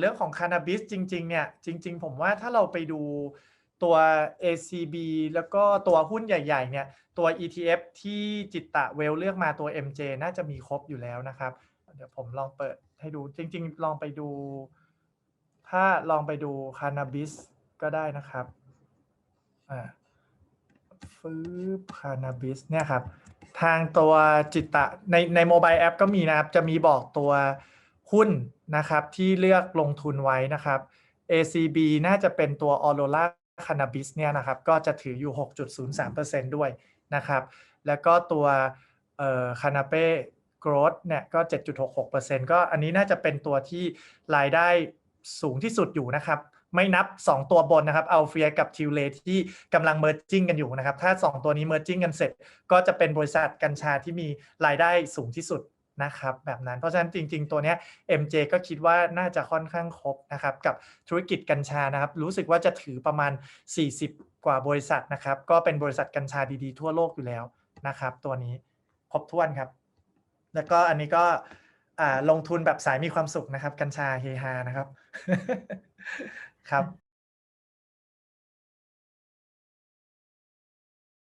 เรื่องของคานาบิสจริง ๆ เนี่ย จริง ๆ ผมว่าถ้าเราไปดูตัว ACB แล้วก็ตัวหุ้นใหญ่ ๆ เนี่ย ตัว ETF ที่จิตตะเวลเลือกมาตัว MJ น่าจะมีครบอยู่แล้วนะครับ เดี๋ยวผมลองเปิดให้ดูจริง ๆ ลองไปดู ถ้าลองไปดูคานาบิสก็ได้นะครับอ่าฟืบคานาบิสเนี่ยครับ ทางตัวจิตตะในในโมบายแอปก็มีนะครับ จะมีบอกตัว หุ้นนะครับที่เลือกลงทุนไว้นะครับ ACB น่าจะเป็นตัว Aurora Cannabis เนี่ยนะครับก็จะถืออยู่ 6.03%ด้วยนะครับแล้วก็ตัวเอ่อ Canape Growth เนี่ยก็ 7.66%ก็อันนี้น่าจะเป็นตัวที่รายได้สูงที่สุดอยู่นะครับ ไม่นับ 2 ตัวบนนะครับ a l f i a กับ t i l e ที่กำลัง merging กันอยู่นะครับ ถ้า 2 ตัวนี้ merging กันเสร็จ ก็จะเป็นบริษัทกัญชาที่มีรายได้สูงที่สุด นะครับแบบนั้นเพราะฉะนั้นจริง ๆ ตัวเนี้ย MJ ก็คิดว่าน่าจะค่อนข้างครบนะครับกับธุรกิจกัญชานะครับ รู้สึกว่าจะถือประมาณ 40 กว่าบริษัทนะครับ ก็เป็นบริษัทกัญชาดีๆ ทั่วโลกอยู่แล้วนะครับ ตัวนี้ครบถ้วนครับ แล้วก็อันนี้ก็ลงทุนแบบสายมีความสุขนะครับ กัญชาเฮฮานะครับครับ